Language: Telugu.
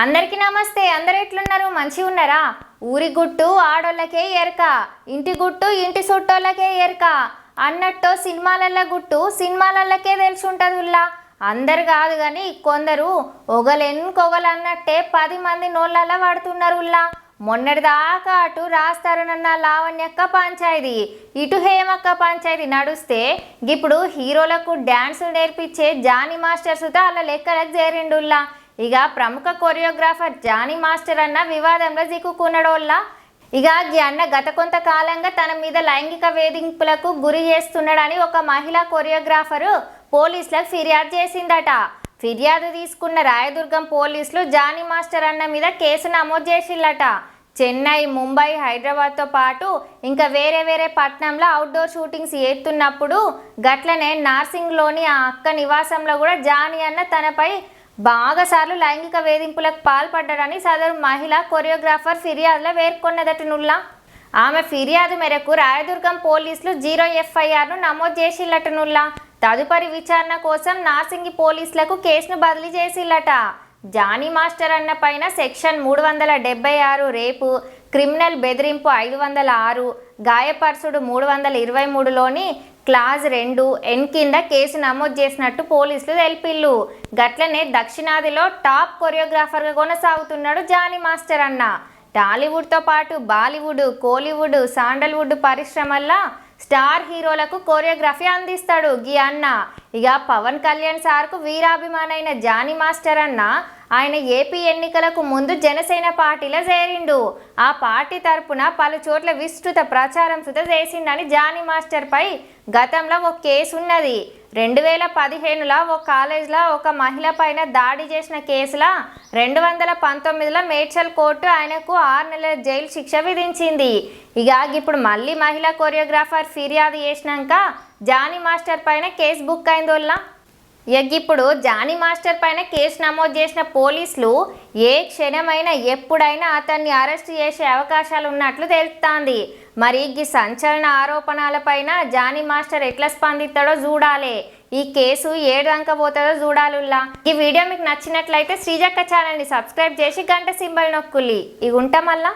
అందరికీ నమస్తే. అందరు ఎట్లున్నారు? మంచిగా ఉన్నారా? ఊరి గుట్టు ఆడోళ్ళకే ఎరక ఇంటి గుట్టు ఇంటి చుట్టోళ్ళకే ఎరక అన్నట్టు సినిమాలల్ల గుట్టు సినిమాలల్లకే తెలిసి ఉంటుందిలా ఉల్లా. అందరు కాదు కానీ కొందరు ఒగలెన్కొగలు అన్నట్టే పది మంది నోళ్ళల్లో పడుతున్నారు ఉల్లా. మొన్నటిదాకా అటు రాస్తారనన్న లావణ్యక్క పంచాయతీ ఇటు హేమక్క పంచాయతీ నడుస్తే ఇప్పుడు హీరోలకు డ్యాన్సులు నేర్పించే జానీ మాస్టర్స్తో అలా లెక్కలకు చేరిండుల్లా ఇక ప్రముఖ కొరియోగ్రాఫర్ జానీ మాస్టర్ అన్న వివాదంలో చిక్కుకున్నాడోళ్ళ ఇక ఈ అన్న గత కొంతకాలంగా తన మీద లైంగిక వేధింపులకు గురి చేస్తున్నాడని ఒక మహిళా కొరియోగ్రాఫరు పోలీసులకు ఫిర్యాదు చేసిందట. ఫిర్యాదు తీసుకున్న రాయదుర్గం పోలీసులు జానీ మాస్టర్ అన్న మీద కేసు నమోదు చేసిల్లట చెన్నై ముంబై హైదరాబాద్తో పాటు ఇంకా వేరే వేరే పట్టణంలో అవుట్డోర్ షూటింగ్స్ చేస్తున్నప్పుడు గట్లనే నార్సింగ్లోని ఆ అక్క నివాసంలో కూడా జానీ అన్న తనపై బాగా సార్లు లైంగిక వేధింపులకు పాల్పడ్డాడని సదరు మహిళ కొరియోగ్రాఫర్ ఫిర్యాదులో పేర్కొన్నదట నుల్లా. ఆమె ఫిర్యాదు మేరకు రాయదుర్గం పోలీసులు జీరో ఎఫ్ఐఆర్ను నమోదు చేసిల్లట నుల్లా. తదుపరి విచారణ కోసం నార్సింగి పోలీసులకు కేసును బదిలీ చేసిల్లట. జానీ మాస్టర్ అన్న పైన సెక్షన్ మూడు వందల డెబ్బై ఆరు రేపు క్రిమినల్ బెదిరింపు ఐదు వందల ఆరు గాయపరుసుడు మూడు వందల ఇరవై మూడులోని క్లాజ్ రెండు. ఎన్ కింద కేసు నమోదు చేసినట్టు పోలీసులు తెలిపిల్లు. గట్లనే దక్షిణాదిలో టాప్ కొరియోగ్రాఫర్గా కొనసాగుతున్నాడు జానీ మాస్టర్ అన్న. టాలీవుడ్తో పాటు బాలీవుడ్ కోలీవుడ్ శాండల్వుడ్ పరిశ్రమల్లో స్టార్ హీరోలకు కొరియోగ్రఫీ అందిస్తాడు గీ అన్న ఇక పవన్ కళ్యాణ్ సార్కు వీరాభిమానైన జానీ మాస్టర్ అన్న ఆయన ఏపీ ఎన్నికలకు ముందు జనసేన పార్టీలో చేరిండు. ఆ పార్టీ తరపున పలు చోట్ల విస్తృత ప్రచారం సుత చేసిండని జానీ మాస్టర్పై గతంలో ఒక కేసు ఉన్నది రెండు వేల పదిహేనులో ఒక కాలేజ్లో ఒక మహిళ పైన దాడి చేసిన కేసులో రెండు వందల పంతొమ్మిదిలో మేడ్చల్ కోర్టు ఆయనకు ఆరు నెలల జైలు శిక్ష విధించింది. ఇక ఇప్పుడు మళ్ళీ మహిళా కొరియోగ్రాఫర్ ఫిర్యాదు చేసినాక జానీ మాస్టర్ పైన కేసు బుక్ అయిందోల్లా? ఇప్పుడు జానీ మాస్టర్ పైన కేసు నమోదు చేసిన పోలీసులు ఏ క్షణమైనా ఎప్పుడైనా అతన్ని అరెస్ట్ చేసే అవకాశాలు ఉన్నట్లు తెలుస్తోంది. మరి ఈ సంచలన ఆరోపణలపైన జానీ మాస్టర్ ఎట్లా స్పందిస్తాడో చూడాలి. ఈ కేసు ఏడు దాకా పోతుందో చూడాలుల్లా. ఈ వీడియో మీకు నచ్చినట్లయితే శ్రీజక్క ఛానల్ని సబ్స్క్రైబ్ చేసి గంట సింబల్ నొక్కుల్లి ఇవి ఉంటాం మళ్ళా.